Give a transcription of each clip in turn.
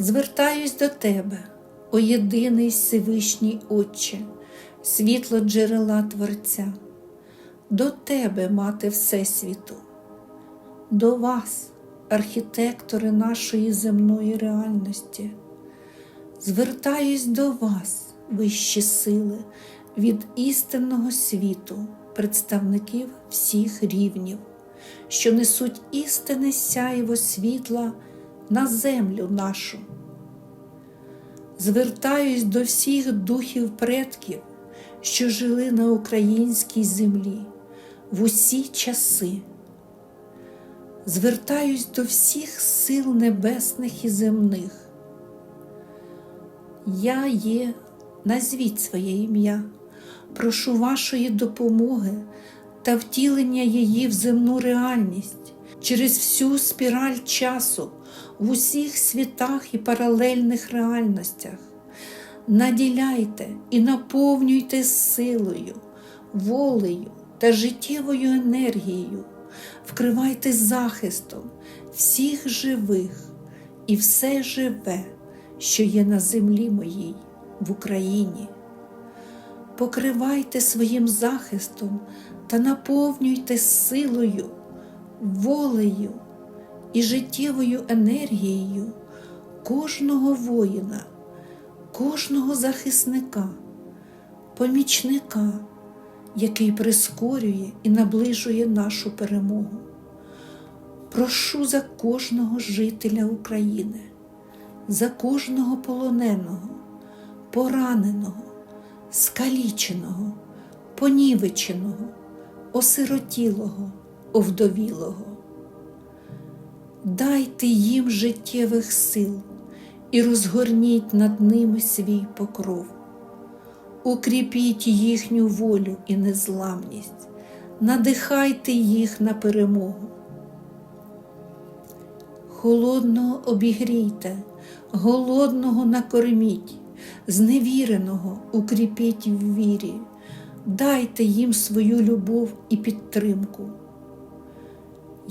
Звертаюсь до Тебе, о єдиний Всевишній Отче, світло джерела Творця, до Тебе, Мати Всесвіту, до вас, архітектори нашої земної реальності. Звертаюсь до вас, вищі сили, від істинного світу, представників всіх рівнів, що несуть істинне сяйво світла на землю нашу. Звертаюсь до всіх духів предків, що жили на українській землі в усі часи. Звертаюсь до всіх сил небесних і земних. Я є, назвіть своє ім'я, прошу вашої допомоги та втілення її в земну реальність через всю спіраль часу в усіх світах і паралельних реальностях. Наділяйте і наповнюйте силою, волею та життєвою енергією, вкривайте захистом всіх живих і все живе, що є на землі моїй в Україні. Покривайте своїм захистом та наповнюйте силою, волею і життєвою енергією кожного воїна, кожного захисника, помічника, який прискорює і наближує нашу перемогу. Прошу за кожного жителя України, за кожного полоненого, пораненого, скаліченого, понівеченого, осиротілого, овдовілого. Дайте їм життєвих сил і розгорніть над ними свій покров. Укріпіть їхню волю і незламність, надихайте їх на перемогу. Холодного обігрійте, голодного накорміть, зневіреного укріпіть в вірі, дайте їм свою любов і підтримку.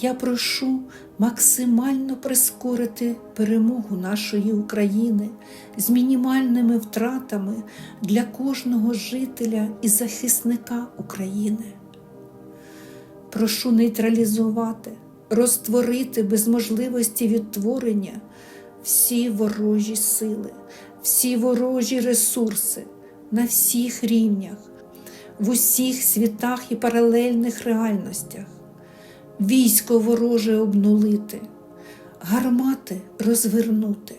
Я прошу максимально прискорити перемогу нашої України з мінімальними втратами для кожного жителя і захисника України. Прошу нейтралізувати, розтворити без можливості відтворення всі ворожі сили, всі ворожі ресурси на всіх рівнях, в усіх світах і паралельних реальностях військо вороже обнулити, гармати розвернути,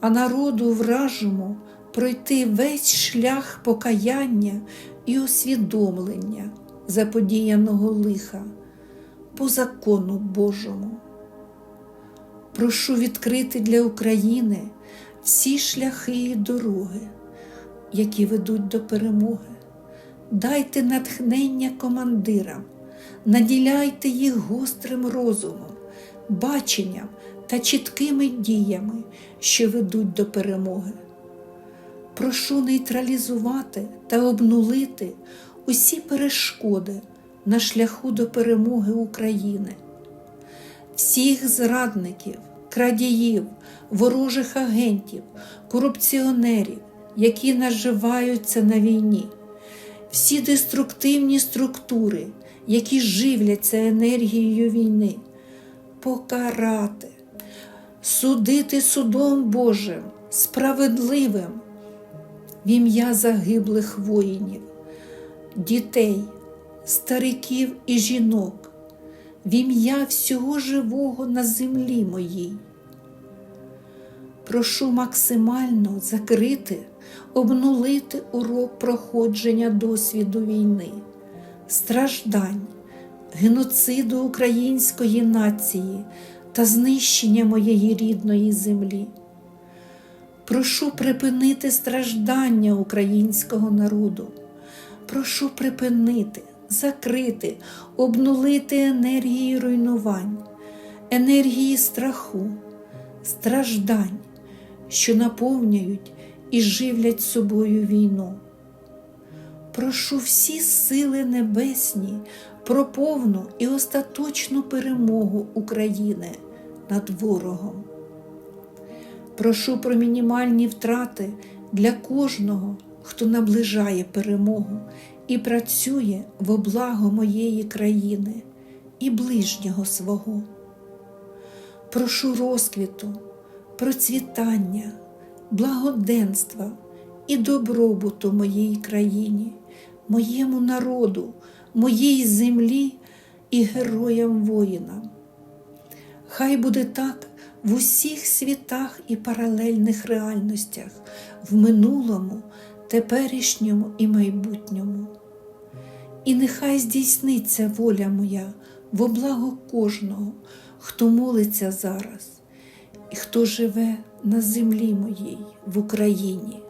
а народу вражому пройти весь шлях покаяння і усвідомлення заподіяного лиха по закону Божому. Прошу відкрити для України всі шляхи і дороги, які ведуть до перемоги. Дайте натхнення командирам наділяйте їх гострим розумом, баченням та чіткими діями, що ведуть до перемоги. Прошу нейтралізувати та обнулити усі перешкоди на шляху до перемоги України, всіх зрадників, крадіїв, ворожих агентів, корупціонерів, які наживаються на війні, всі деструктивні структури які живляться енергією війни, покарати, судити судом Божим, справедливим в ім'я загиблих воїнів, дітей, стариків і жінок, в ім'я всього живого на землі моїй. Прошу максимально закрити, обнулити урок проходження досвіду війни страждань, геноциду української нації та знищення моєї рідної землі. Прошу припинити страждання українського народу. Прошу припинити, закрити, обнулити енергії руйнувань, енергії страху, страждань, що наповнюють і живлять собою війну прошу всі сили небесні про повну і остаточну перемогу України над ворогом. Прошу про мінімальні втрати для кожного, хто наближає перемогу і працює во благо моєї країни і ближнього свого. Прошу розквіту, процвітання, благоденства і добробуту моїй країні, моєму народу, моїй землі і героям-воїнам. Хай буде так в усіх світах і паралельних реальностях, в минулому, теперішньому і майбутньому. І нехай здійсниться воля моя во благо кожного, хто молиться зараз, і хто живе на землі моїй в Україні.